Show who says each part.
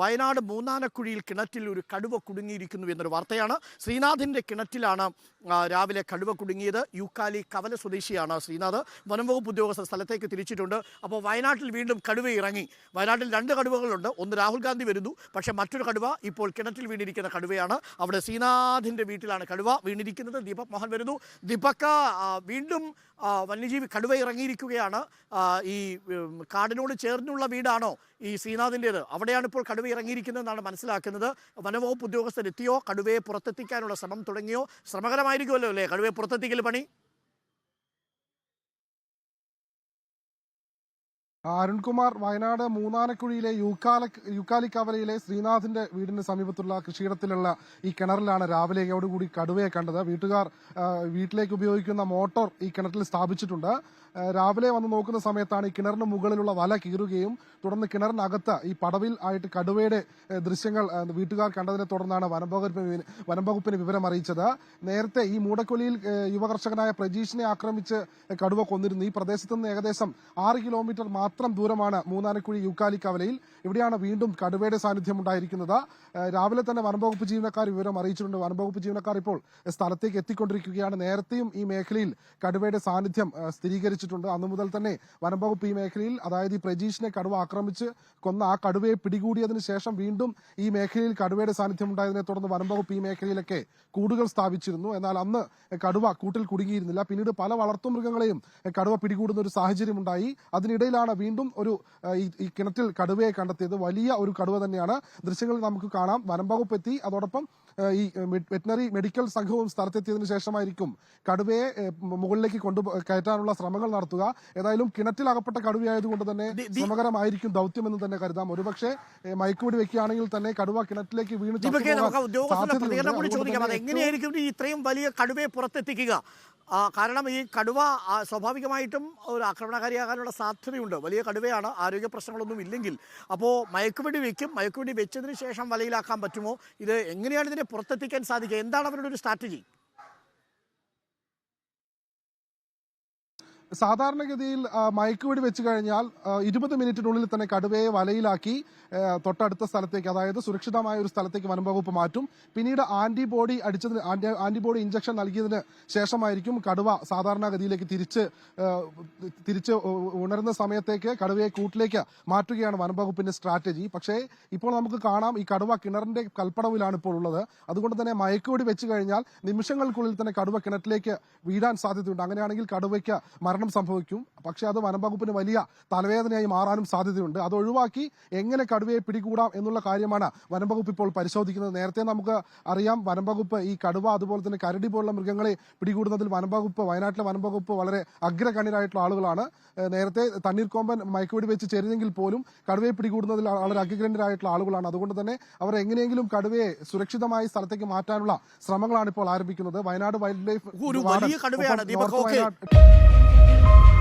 Speaker 1: വയനാട് മൂന്നാനക്കുഴിയിൽ കിണറ്റിൽ ഒരു കടുവ കുടുങ്ങിയിരിക്കുന്നു എന്നൊരു വാർത്തയാണ്. ശ്രീനാഥിന്റെ കിണറ്റിലാണ് രാവിലെ കടുവ കുടുങ്ങിയത്. യൂക്കാലി കവല സ്വദേശിയാണ് ശ്രീനാഥ്. വനംവകുപ്പ് ഉദ്യോഗസ്ഥർ സ്ഥലത്തേക്ക് തിരിച്ചിട്ടുണ്ട്. അപ്പോൾ വയനാട്ടിൽ വീണ്ടും കടുവ ഇറങ്ങി. വയനാട്ടിൽ രണ്ട് കടുവകളുണ്ട്. ഒന്ന് രാഹുൽ ഗാന്ധി വരുന്നു. പക്ഷേ മറ്റൊരു കടുവ ഇപ്പോൾ കിണറ്റിൽ വീണിരിക്കുന്ന കടുവയാണ്. അവിടെ ശ്രീനാഥിന്റെ വീട്ടിലാണ് കടുവ വീണിരിക്കുന്നത്. ദീപക് മോഹൻ വരുന്നു. ദീപക്ക വീണ്ടും വന്യജീവി കടുവ ഇറങ്ങിയിരിക്കുകയാണ്. ഈ കാടിനോട് ചേർന്നുള്ള വീടാണോ ഈ ശ്രീനാഥിന്റെത് അവിടെയാണ് ഇപ്പോൾ കടുവ ഇറങ്ങിയിരിക്കുന്നതെന്നാണ് മനസ്സിലാക്കുന്നത്. വനവകുപ്പ് ഉദ്യോഗസ്ഥരെത്തിയോ കടുവയെ പുറത്തെത്തിക്കാനുള്ള ശ്രമം തുടങ്ങിയോ? ശ്രമകരമായിരിക്കുമല്ലോ അല്ലേ? കടുവയെ പുറത്തെത്തിക്കൽ പണി?
Speaker 2: അരുൺകുമാർ വയനാട് മൂന്നാനക്കുഴിയിലെ യൂക്കാല യൂക്കാലിക്കവലയിലെ ശ്രീനാഥിന്റെ വീടിന് സമീപത്തുള്ള കൃഷിയിടത്തിലുള്ള ഈ കിണറിലാണ് രാവിലെയോടുകൂടി കടുവയെ കണ്ടത്. വീട്ടുകാർ വീട്ടിലേക്ക് ഉപയോഗിക്കുന്ന മോട്ടോർ ഈ കിണറ്റിൽ സ്ഥാപിച്ചിട്ടുണ്ട്. രാവിലെ വന്ന് നോക്കുന്ന സമയത്താണ് ഈ കിണറിന് മുകളിലുള്ള വല കീറുകയും തുടർന്ന് കിണറിനകത്ത് ഈ പടവിൽ ആയിട്ട് കടുവയുടെ ദൃശ്യങ്ങൾ വീട്ടുകാർ കണ്ടതിനെ തുടർന്നാണ് വനംവകുപ്പിന് വനംവകുപ്പിന് വിവരം അറിയിച്ചത്. നേരത്തെ ഈ മൂടക്കൊലിയിൽ യുവകർഷകനായ പ്രജീഷിനെ ആക്രമിച്ച് കടുവ കൊന്നിരുന്നു. ഈ പ്രദേശത്ത് നിന്ന് ഏകദേശം ആറ് കിലോമീറ്റർ മാത്രം ദൂരമാണ് മൂന്നാനക്കുഴി യൂക്കാലി കവലയിൽ. ഇവിടെയാണ് വീണ്ടും കടുവയുടെ സാന്നിധ്യം ഉണ്ടായിരിക്കുന്നത്. രാവിലെ തന്നെ വനംവകുപ്പ് ജീവനക്കാർ വിവരം അറിയിച്ചിട്ടുണ്ട്. വനംവകുപ്പ് ജീവനക്കാർ ഇപ്പോൾ സ്ഥലത്തേക്ക് എത്തിക്കൊണ്ടിരിക്കുകയാണ്. നേരത്തെയും ഈ മേഖലയിൽ കടുവയുടെ സാന്നിധ്യം സ്ഥിരീകരിച്ചിട്ടുണ്ട്. അന്നു മുതൽ തന്നെ വനംവകുപ്പ് ഈ മേഖലയിൽ അതായത് ഈ പ്രജീഷിനെ കടുവ ആക്രമിച്ച് കൊന്ന ആ കടുവയെ പിടികൂടിയതിനു ശേഷം വീണ്ടും ഈ മേഖലയിൽ കടുവയുടെ സാന്നിധ്യം ഉണ്ടായതിനെ തുടർന്ന് വനംവകുപ്പ് ഈ മേഖലയിലൊക്കെ കൂടുകൾ സ്ഥാപിച്ചിരുന്നു. എന്നാൽ അന്ന് കടുവ കൂട്ടിൽ കുടുങ്ങിയിരുന്നില്ല. പിന്നീട് പല വളർത്തുമൃഗങ്ങളെയും കടുവ പിടികൂടുന്ന ഒരു സാഹചര്യം ഉണ്ടായി അതിനിടയിലാണ് വീണ്ടും ഒരു ഈ- കിണറ്റിൽ കടുവയെ കണ്ടെത്തിയത് വലിയ ഒരു കടുവ തന്നെയാണ്. ദൃശ്യങ്ങളിൽ നമുക്ക് കാണാം. വനം വകുപ്പ് എത്തി. അതോടൊപ്പം ഈ വെറ്റിനറി മെഡിക്കൽ സംഘവും സ്ഥലത്തെത്തിയതിന് ശേഷമായിരിക്കും കടുവയെ മുകളിലേക്ക് കൊണ്ടു കയറ്റാനുള്ള ശ്രമങ്ങൾ നടത്തുക. ഏതായാലും കിണറ്റിൽ അകപ്പെട്ട കടുവയായതുകൊണ്ട് തന്നെ
Speaker 1: ശ്രമകരമായിരിക്കും ദൗത്യം
Speaker 2: ശ്രമകരമായിരിക്കും ദൗത്യമെന്ന് തന്നെ കരുതാം. ഒരുപക്ഷെ മയക്കുപിടി വെക്കുകയാണെങ്കിൽ തന്നെ കടുവ കിണറ്റിലേക്ക് വീണ്
Speaker 1: എങ്ങനെയായിരിക്കും ഇത്രയും വലിയ കടുവയെ പുറത്തെത്തിക്കുക? കാരണം ഈ കടുവ സ്വാഭാവികമായിട്ടും ഒരു ആക്രമണകാരിയാകാനുള്ള സാധ്യതയുണ്ട്. വലിയ കടുവയാണ് ആരോഗ്യ പ്രശ്നങ്ങളൊന്നും ഇല്ലെങ്കിൽ. അപ്പോൾ മയക്കുവെടി വെക്കും. മയക്കുവെടി വെച്ചതിന് ശേഷം വലയിലാക്കാൻ പറ്റുമോ? ഇത് എങ്ങനെയാണ് ഇതിനെ പുറത്തെത്തിക്കാൻ സാധിക്കുക? എന്താണ് അവരുടെ ഒരു സ്ട്രാറ്റജി?
Speaker 2: സാധാരണഗതിയിൽ മയക്കുവെടി വെച്ച് കഴിഞ്ഞാൽ ഇരുപത് മിനിറ്റിനുള്ളിൽ തന്നെ കടുവയെ വലയിലാക്കി തൊട്ടടുത്ത സ്ഥലത്തേക്ക് അതായത് സുരക്ഷിതമായ ഒരു സ്ഥലത്തേക്ക് വനം വകുപ്പ് മാറ്റും. പിന്നീട് ആന്റിബോഡി അടിച്ചതിന് ആന്റിബോഡി ഇഞ്ചക്ഷൻ നൽകിയതിന് ശേഷമായിരിക്കും കടുവ സാധാരണഗതിയിലേക്ക് തിരിച്ച് തിരിച്ച് ഉണരുന്ന സമയത്തേക്ക് കടുവയെ കൂട്ടിലേക്ക് മാറ്റുകയാണ് വനം വകുപ്പിന്റെ സ്ട്രാറ്റജി. പക്ഷേ ഇപ്പോൾ നമുക്ക് കാണാം ഈ കടുവ കിണറിന്റെ കൽപ്പടവിലാണ് ഇപ്പോൾ ഉള്ളത്. അതുകൊണ്ട് തന്നെ മയക്കുവെടി വെച്ച് കഴിഞ്ഞാൽ നിമിഷങ്ങൾക്കുള്ളിൽ തന്നെ കടുവ കിണറ്റിലേക്ക് വീഴാൻ സാധ്യതയുണ്ട്. അങ്ങനെയാണെങ്കിൽ കടുവയ്ക്ക് സംഭവിക്കും. പക്ഷേ അത് വനം വകുപ്പിന് വലിയ തലവേദനയായി മാറാനും സാധ്യതയുണ്ട്. അത് ഒഴിവാക്കി എങ്ങനെ കടുവയെ പിടികൂടാം എന്നുള്ള കാര്യമാണ് വനം വകുപ്പ് ഇപ്പോൾ പരിശോധിക്കുന്നത്. നേരത്തെ നമുക്ക് അറിയാം വനം വകുപ്പ് ഈ കടുവ അതുപോലെ തന്നെ കരടി പോലുള്ള മൃഗങ്ങളെ പിടികൂടുന്നതിൽ വനം വകുപ്പ് വയനാട്ടിലെ വനം വകുപ്പ് വളരെ അഗ്രഗണ്യരായിട്ടുള്ള ആളുകളാണ്. നേരത്തെ നേരത്തെ തണ്ണീർക്കോമ്പൻ മയക്കുവെടി വെച്ച് ചെരിഞ്ഞെങ്കിൽ പോലും കടുവയെ പിടികൂടുന്നതിൽ വളരെ അഗ്രഗണ്യരായിട്ടുള്ള ആളുകളാണ്. അതുകൊണ്ട് തന്നെ അവർ എങ്ങനെയെങ്കിലും കടുവയെ സുരക്ഷിതമായ സ്ഥലത്തേക്ക് മാറ്റാനുള്ള ശ്രമങ്ങളാണ് ഇപ്പോൾ ആരംഭിക്കുന്നത്. വയനാട് വൈൽഡ് ലൈഫ്
Speaker 1: ഒരു വലിയ കടുവയാണ് Thank
Speaker 2: you.